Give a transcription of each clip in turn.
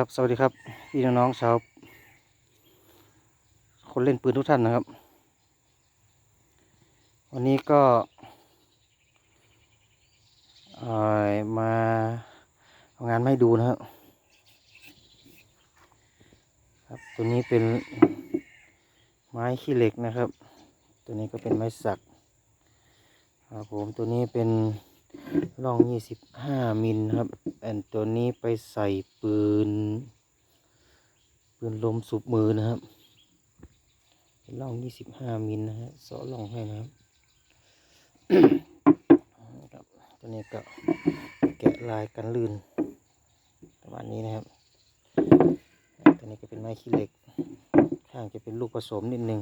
ครับสวัสดีครับพี่น้องๆชาวคนเล่นปืนทุกท่านนะครับ วันนี้ก็มาเอางานไมาให้ดูนะครับครับตัวนี้เป็นไม้ขี้เหล็กนะครับ ตัวนี้ก็เป็นไม้สักครับผมตัวนี้เป็นร่องยี่สิบห้ามิลครับอันตัวนี้ไปใส่ปืน ปืนลมสูบมือนะครับเป็นร่องยี่สิบห้ามิลนะฮะเสาะร่องให้นะครับครับตัวนี้ก็แกะลายกันลื่นประมาณนี้นะครับ ตัวนี้ก็เป็นไม้ขี้เหล็ก ข้างจะเป็นลูกผสมนิดนึง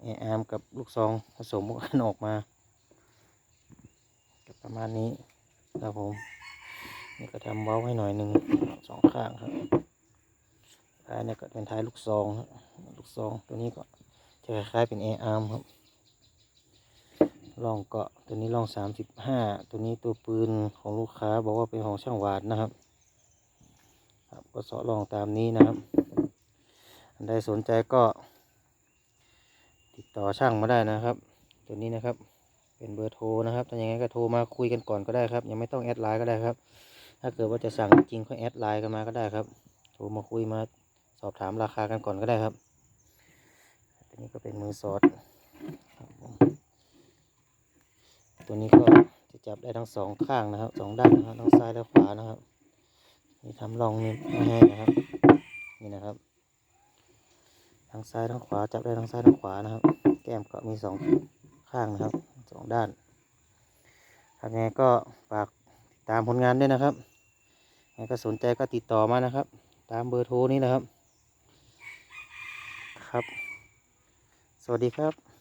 แออาร์มกับลูกซองผสมกันออกมาก็ประมาณนี้ครับผม นี่ก็ทำเว้าให้หน่อยหนึ่งสองข้างครับ ท้ายเนี่ยก็เป็นท้ายลูกซองครับลูกซองตัวนี้ก็จะคล้ายๆเป็นแอร์อาร์มครับล่องเกาะตัวนี้ล่องสามสิบห้าตัวนี้ตัวปืนของลูกค้าบอกว่าเป็นของช่างวาดนะครับ ครับก็เสาะล่องตามนี้นะครับอันใดสนใจก็ ติดต่อช่างมาได้นะครับ ตัวนี้นะครับเป็นเบอร์โทรนะครับถ้าอย่างไงก็โทรมาคุยกันก่อนก็ได้ครับ ยังไม่ต้องแอดไลน์ก็ได้ครับ ถ้าเกิดว่าจะสั่งจริงก็แอดไลน์กันมาก็ได้ครับ โทรมาคุยมา สอบถามราคากันก่อนก็ได้ครับตัวนี้ก็เป็นมือสอดตัวนี้ก็จะจับได้ทั้งสองข้างนะครับสองด้านนะครับทั้งซ้ายและขวานะครับนี่ทำรองนี่ไม่ให้นะครับ นี่นะครับทั้งซ้ายทั้งขวาจับได้ทั้งซ้ายทั้งขวานะครับ แก้มก็มีสองข้างนะครับสองด้านถ้าไงก็ฝากติดตามผลงานด้วยนะครับใครก็สนใจก็ติดต่อมานะครับ ตามเบอร์โทรนี้นะครับ ครับ สวัสดีครับ